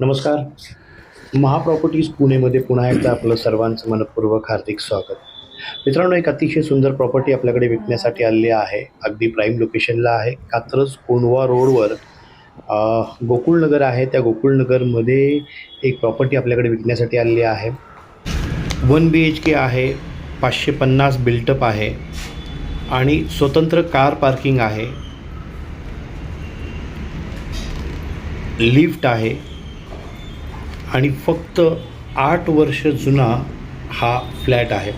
नमस्कार. महाप्रॉपर्टीज पुणेमध्ये पुन्हा एकदा आपलं सर्वांचं मनपूर्वक हार्दिक स्वागत. मित्रांनो एक अतिशय सुंदर प्रॉपर्टी आपल्याकडे विकण्यासाठी आलेली आहे. अगदी प्राईम लोकेशनला आहे. कात्रज कोंडवा रोडवर गोकुळनगर आहे. त्या गोकुळनगरमध्ये एक प्रॉपर्टी आपल्याकडे विकण्यासाठी आलेली आहे. वन बी एच के आहे. पाचशे पन्नास बिल्टअप आहे. आणि स्वतंत्र कार पार्किंग आहे. लिफ्ट आहे. आणि फक्त आठ वर्ष जुना हा फ्लॅट आहे.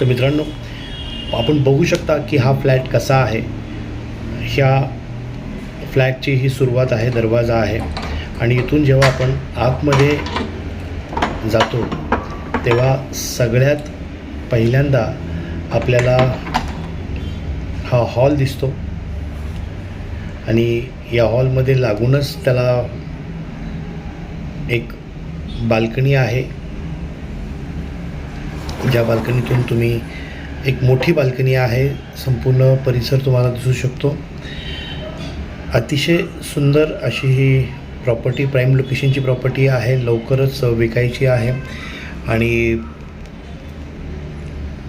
तर मित्रांनो आपण बघू शकता की हा फ्लॅट कसा आहे. ह्या फ्लॅटची ही सुरुवात आहे दरवाजा आहे. आणि इथून जेव्हा आपण आतमध्ये जातो तेव्हा सगळ्यात पहिल्यांदा आपल्याला हा हॉल दिसतो. आणि या हॉलमध्ये लागूनच त्याला एक बाल्कनी आहे. ज्या बाल्कनीतून तुम्ही एक मोठी बाल्कनी आहे. संपूर्ण परिसर तुम्हाला दिसू शकतो. अतिशय सुंदर अशी ही प्रॉपर्टी प्राईम लोकेशनची प्रॉपर्टी आहे. लवकरच विकायची आहे. आणि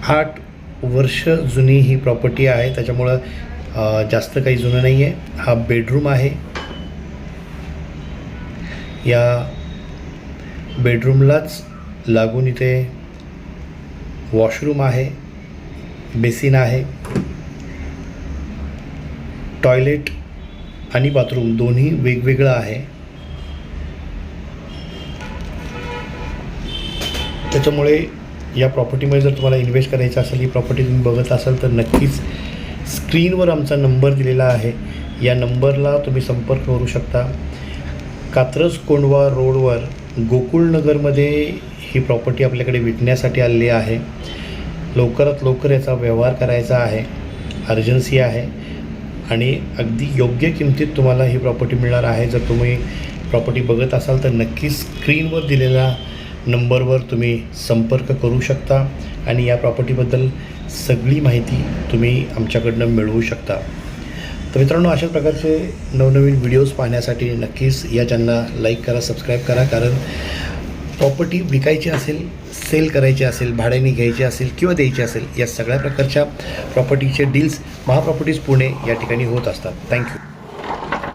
आठ वर्ष जुनी ही प्रॉपर्टी आहे. त्याच्यामुळं जास्त काही जुनं नाही आहे हा बेडरूम आहे. या बेडरूमलाच लागून इथे वॉशरूम आहे बेसिन आहे टॉयलेट आणि बाथरूम दोन्ही वेगवेगळं आहे. त्याच्यामुळे या प्रॉपर्टीमध्ये जर तुम्हाला इन्व्हेस्ट करायचं असेल ही प्रॉपर्टी तुम्ही बघत असाल तर नक्कीच स्क्रीनवर आमचा नंबर दिलेला आहे. या नंबरला तुम्ही संपर्क करू शकता. कात्रज कोंडवा रोडवर गोकुळनगरमध्ये ही प्रॉपर्टी आपल्याकडे विकण्यासाठी आलेली आहे. लवकरात लवकर याचा व्यवहार करायचा आहे. अर्जन्सी आहे. आणि अगदी योग्य किमतीत तुम्हाला ही प्रॉपर्टी मिळणार आहे. जर तुम्ही प्रॉपर्टी बघत असाल तर नक्की स्क्रीनवर दिलेल्या नंबरवर तुम्ही संपर्क करू शकता. आणि या प्रॉपर्टीबद्दल सगळी माहिती तुम्ही आमच्याकडनं मिळवू शकता. तर मित्रांनो अशा प्रकारचे नवनवीन व्हिडिओज पाहण्यासाठी नक्कीच या चॅनलला लाईक करा सबस्क्राईब करा. कारण प्रॉपर्टी विकायची असेल सेल करायची असेल भाड्याने घ्यायची असेल किंवा द्यायची असेल या सगळ्या प्रकारच्या प्रॉपर्टीचे डील्स महाप्रॉपर्टीज पुणे या ठिकाणी होत असतात. थँक्यू